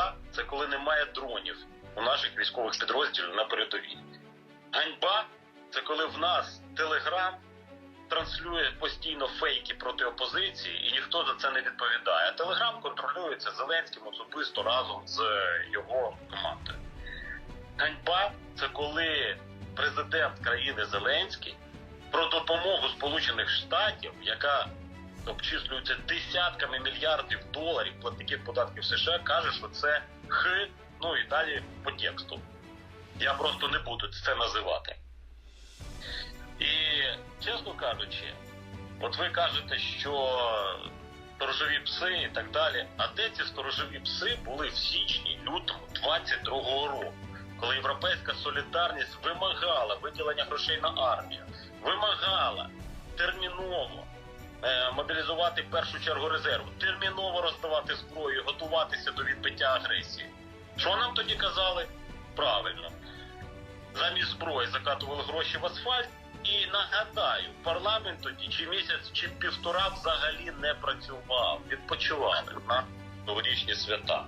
Ганьба це коли немає дронів у наших військових підрозділів на передовій. Ганьба це коли в нас Телеграм транслює постійно фейки проти опозиції, і ніхто за це не відповідає. А Телеграм контролюється Зеленським особисто разом з його командою. Ганьба це коли президент країни Зеленський про допомогу Сполучених Штатів, яка обчислюється десятками мільярдів доларів платників податків США, каже, що це х, ну і далі по тексту. Я просто не буду це називати. І чесно кажучи, от ви кажете, що сторожові пси і так далі. А де ці сторожові пси були в січні, лютому 22-го року, коли європейська солідарність вимагала виділення грошей на армію, вимагала терміново мобілізувати в першу чергу резерву, терміново роздавати зброю, готуватися до відбиття агресії. Що нам тоді казали? Правильно. Замість зброї закатували гроші в асфальт. І нагадаю, парламент тоді чи місяць, чи півтора взагалі не працював, відпочивали на новорічні свята.